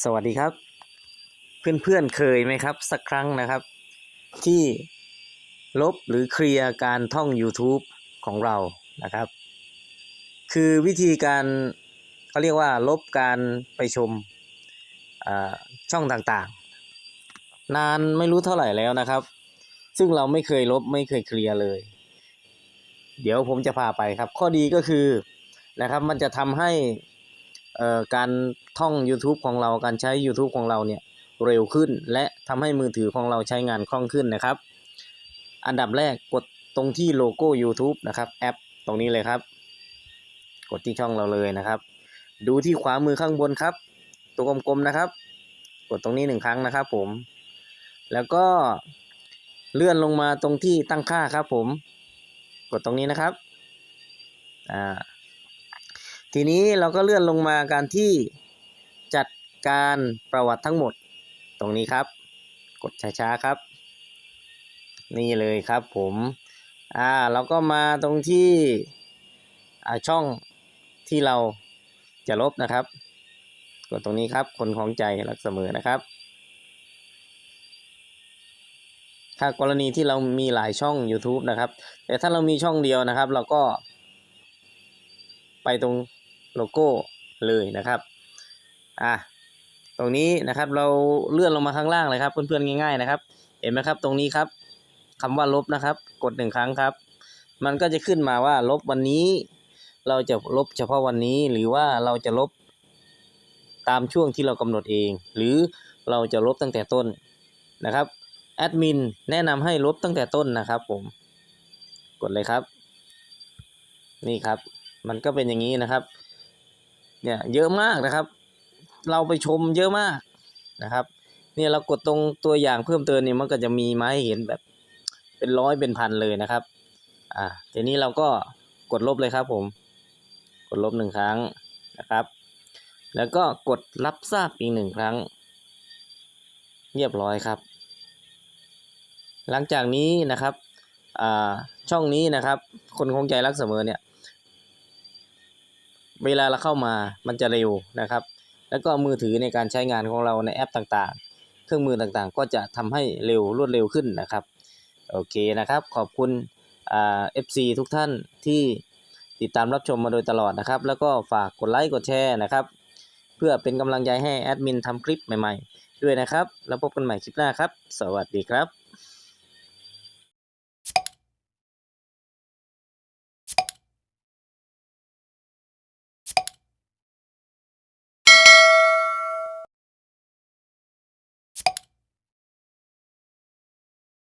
สวัสดีครับ เพื่อนๆเคยไหมครับ สักครั้งนะครับ ที่ลบหรือเคลียร์การท่อง YouTube ของเรานะครับ คือวิธีการเขาเรียกว่าลบการไปชมอ่าช่องต่างๆ นานไม่รู้เท่าไหร่แล้วนะครับ ซึ่งเราไม่เคยลบไม่เคยเคลียร์เลย เดี๋ยวผมจะพาไปครับ ข้อดีก็คือนะครับมันจะทำให้ การท่อง YouTube ของเราการใช้ YouTube ของเราเนี่ยเร็วขึ้น และทำให้มือถือของเราใช้งานคล่องขึ้นนะครับ อันดับแรกกดตรงที่โลโก้ YouTube นะครับแอปตรงนี้เลยครับ กดที่ช่องเราเลยนะครับ ดูที่ขวามือข้างบนครับ ตัวกลมๆนะครับ กดตรงนี้หนึ่งครั้งนะครับผม แล้วก็เลื่อนลงมาตรงที่ตั้งค่าครับผม กดตรงนี้นะครับ อ่า ทีนี้เราก็เลื่อนลงมาการที่จัดการประวัติทั้งหมด ตรงนี้ครับ กดช้าๆครับ นี่เลยครับผมอ่าเราก็มาตรงที่อ่าช่องที่เราจะลบนะครับ กดตรงนี้ครับ คนของใจรักเสมอนะครับ ถ้ากรณีที่เรามีหลายช่อง YouTube นะครับ แต่ถ้าเรามีช่องเดียวนะครับ เราก็ไปตรง โลโก้เลยนะครับอะตรงนี้นะครับเราเลื่อนลงมาข้างล่างเลยครับเพื่อนๆง่าย ๆนะครับ เห็นไหมครับตรงนี้ครับคำว่าลบนะครับ กดหนึ่งครั้งครับ มันก็จะขึ้นมาว่าลบวันนี้ เราจะลบเฉพาะวันนี้หรือว่าเราจะลบตามช่วงที่เรากำหนดเอง หรือเราจะลบตั้งแต่ต้นนะครับแอดมินแนะนำให้ลบตั้งแต่ต้นนะครับ ผมกดเลยครับ นี่ครับ มันก็เป็นอย่างนี้นะครับ เนี่ยเยอะมากนะครับ เราไปชมเยอะมากนะครับ เนี่ยเรากดตรงตัวอย่างเพิ่มเติมเนี่ยมันก็จะมีมาให้เห็นแบบเป็นร้อยเป็นพันเลยนะครับอ่าทีนี้เราก็กดลบเลยครับผม กดลบหนึ่งครั้งนะครับ แล้วก็กดรับทราบอีกหนึ่งครั้ง เรียบร้อยครับ หลังจากนี้นะครับอ่าช่องนี้นะครับ คนคงใจรักเสมอเนี่ย เวลาเราเข้ามามันจะเร็วนะครับ แล้วก็มือถือในการใช้งานของเราในแอปต่างๆ เครื่องมือต่างๆ ก็จะทำให้เร็วรวดเร็วขึ้นนะครับโอเคนะครับ ขอบคุณอ่า FC ทุกท่านที่ติดตามรับชมมาโดยตลอดนะครับ แล้วก็ฝากกดไลค์กดแชร์นะครับเพื่อเป็นกำลังใจให้แอดมินทำคลิปใหม่ๆ ด้วยนะครับ แล้วพบกันใหม่คลิปหน้าครับ สวัสดีครับ